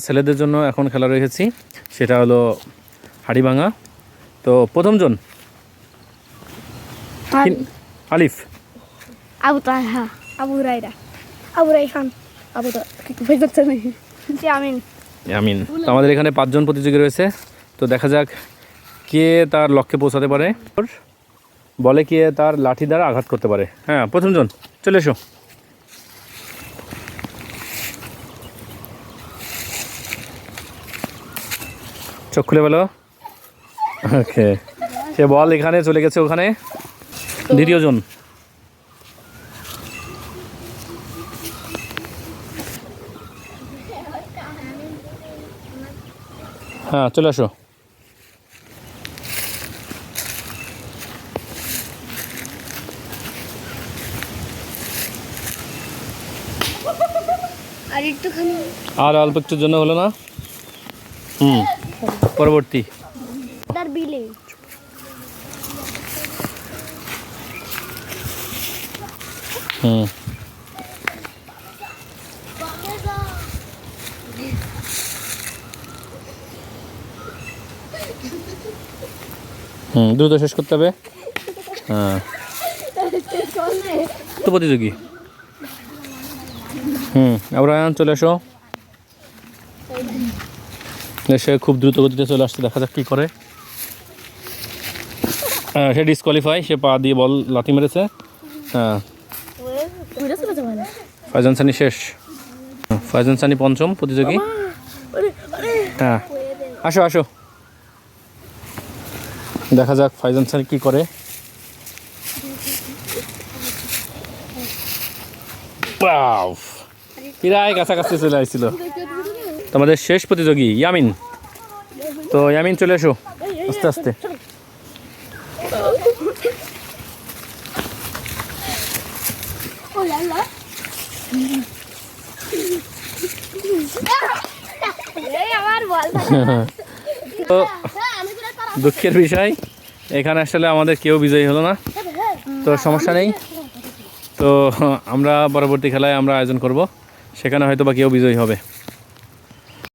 ছেলেদের জন্য এখন খেলা রেখেছি। সেটা হলো হাড়িভাঙা। তো প্রথমজন? আলিফ। আবু তাহা আবু রাইরা আবু রাইহান আবু আমিন। তো আমাদের এখানে পাঁচজন প্রতিযোগী রয়েছে। তো দেখা যাক কে তার লক্ষ্যে পৌঁছাতে পারে। বলে কে তার লাঠি দ্বারা আঘাত করতে পারে। হ্যাঁ প্রথমজন। চলে এসো। চোখ খুলে বলো। ওকে। সে বল এখানে চলে গেছে ওখানে? দ্বিতীয়জন হ্যাঁ চলে আসো। আর আর অল্প একটুর জন্য হলো না? হুম। পরবর্তী। তার বিলে হুম। হুম দ্রুত শেষ করতে হবে। হ্যাঁ। তো প্রতিযোগী। হুম আবরায়ান চলে এসো সে খুব দ্রুত গতিতে চলে আসছে, দেখা যাক কী করে। সে ডিসকোয়ালিফাই সে পা দিয়ে বল লাথি মেরেছে। হ্যাঁ। ফাইজান সানি শেষ। ফাইজান সানি পঞ্চম প্রতিযোগী। হ্যাঁ। আসো আসো। দেখা যাক ফাইজান সানি কী করে। প্রায় কাছাকাছি চলে আসছিল। তোমাদের শেষ প্রতিযোগী, ইয়ামিন। তো ইয়ামিন, চলে এসো। আস্তে আস্তে। তো দুঃখের বিষয়, এখানে আসলে আমাদের কেউ বিজয়ী হলো না। তো সমস্যা নেই। তো আমরা পরবর্তী খেলায় আমরা আয়োজন করব। সেখানে হয়তো বা কেউ বিজয়ী হবে।